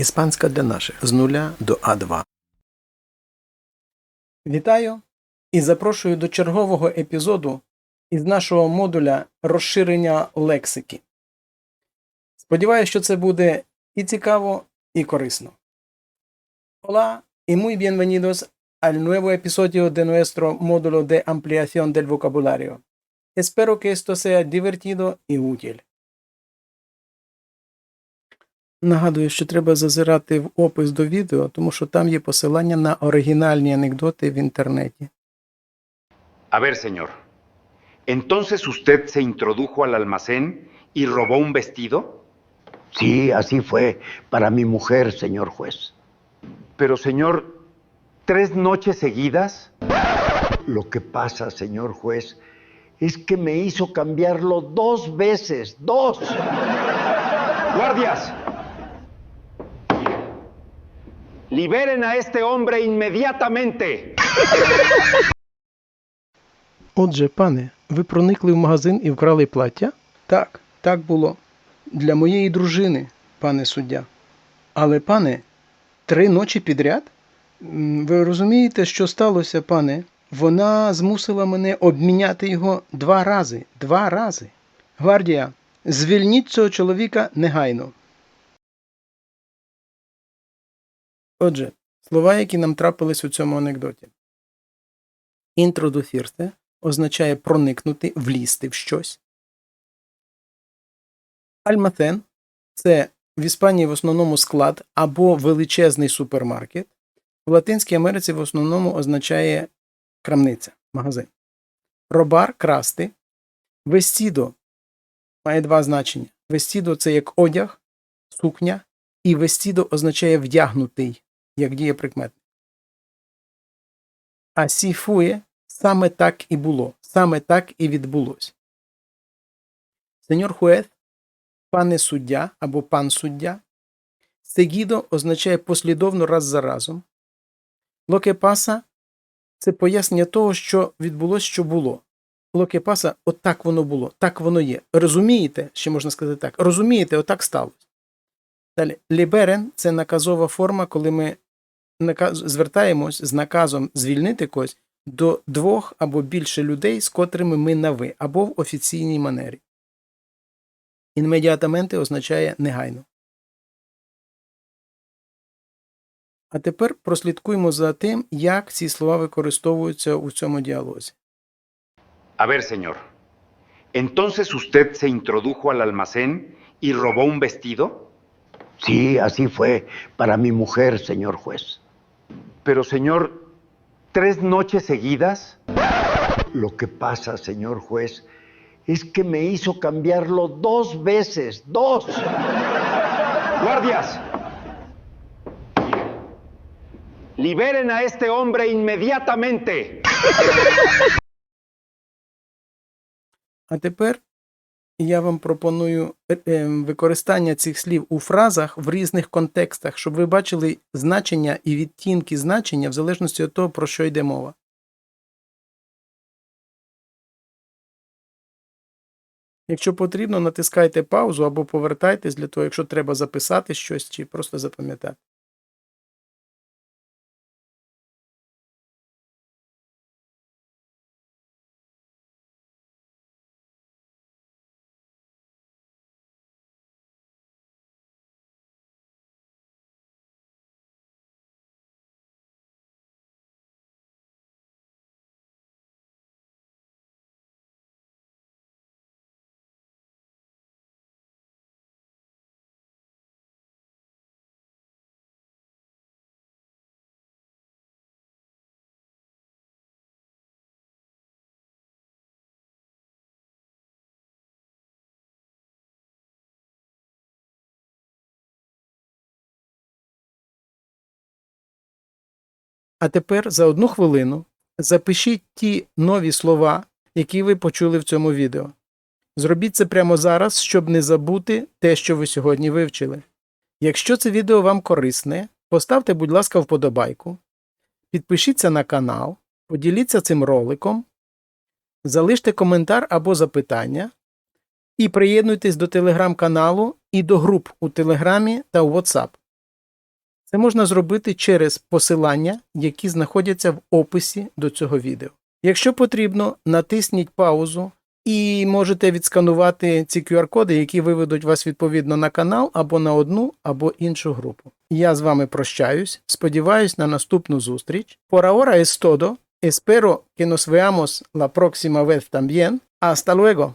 Іспанська для наших з нуля до А2. Вітаю і запрошую до чергового епізоду із нашого модуля розширення лексики. Сподіваюся, що це буде і цікаво, і корисно. Hola y muy bienvenidos al nuevo episodio de nuestro módulo de ampliación del vocabulario. Espero que esto sea divertido y útil. Нагадую, що треба зазирати в опис до відео, тому що там є посилання на оригінальні анекдоти в інтернеті. A ver, señor. ¿Entonces usted se introdujo al almacén y robó un vestido? Sí, así fue para mi mujer, señor juez. Pero, señor, ¿tres noches seguidas? Lo que pasa, señor juez, es que me hizo cambiarlo dos veces, dos. ¡Guardias! ¡Liberen a este hombre inmediatamente! Отже, пане, ви проникли в магазин і вкрали плаття? Так, так було. Для моєї дружини, пане суддя. Але, пане, три ночі підряд? Ви розумієте, що сталося, пане? Вона змусила мене обміняти його два рази. Два рази. Гвардія, звільніть цього чоловіка негайно. Отже, слова, які нам трапились у цьому анекдоті. Інтродуфірте означає проникнути, влізти в щось. Альматен це в Іспанії в основному склад або величезний супермаркет. В Латинській Америці в основному означає крамниця, магазин. Робар красти. Вестідо має два значення. Вестідо це як одяг, сукня, і вестідо означає вдягнутий, як діє прикметник. А сіфує саме так і було, саме так і відбулось. Сеньор Хует, пане суддя або пан суддя. Сегідо означає послідовно раз за разом. Локе паса це пояснення того, що відбулось, що було. Локе паса, от воно було, так воно є. Розумієте, ще можна сказати так, розумієте, отак сталося. Далі, ліберен це наказова форма, коли ми звертаємось з наказом звільнити когось до двох або більше людей, з котрими ми на ви, або в офіційній манері. Інмедіатаменти означає негайно. А тепер прослідкуємо за тим, як ці слова використовуються у цьому діалозі. A ver, señor. ¿Entonces usted se introdujo al almacén y robó un vestido? Sí, así fue para mi mujer, señor juez. Pero Señor, tres noches seguidas. Lo que pasa, señor juez, es que me hizo cambiarlo dos veces, dos. Guardias, liberen a este hombre inmediatamente. Anteper я вам пропоную е, е, використання цих слів у фразах в різних контекстах, щоб ви бачили значення і відтінки значення в залежності від того, про що йде мова. Якщо потрібно, натискайте паузу або повертайтесь для того, якщо треба записати щось чи просто запам'ятати. А тепер за одну хвилину запишіть ті нові слова, які ви почули в цьому відео. Зробіть це прямо зараз, щоб не забути те, що ви сьогодні вивчили. Якщо це відео вам корисне, поставте, будь ласка, вподобайку, підпишіться на канал, поділіться цим роликом, залиште коментар або запитання і приєднуйтесь до телеграм-каналу і до груп у Телеграмі та у WhatsApp. Це можна зробити через посилання, які знаходяться в описі до цього відео. Якщо потрібно, натисніть паузу і можете відсканувати ці QR-коди, які виведуть вас відповідно на канал або на одну або іншу групу. Я з вами прощаюсь. Сподіваюсь на наступну зустріч. Por ahora es todo. Espero que nos veamos la próxima vez también. Luego.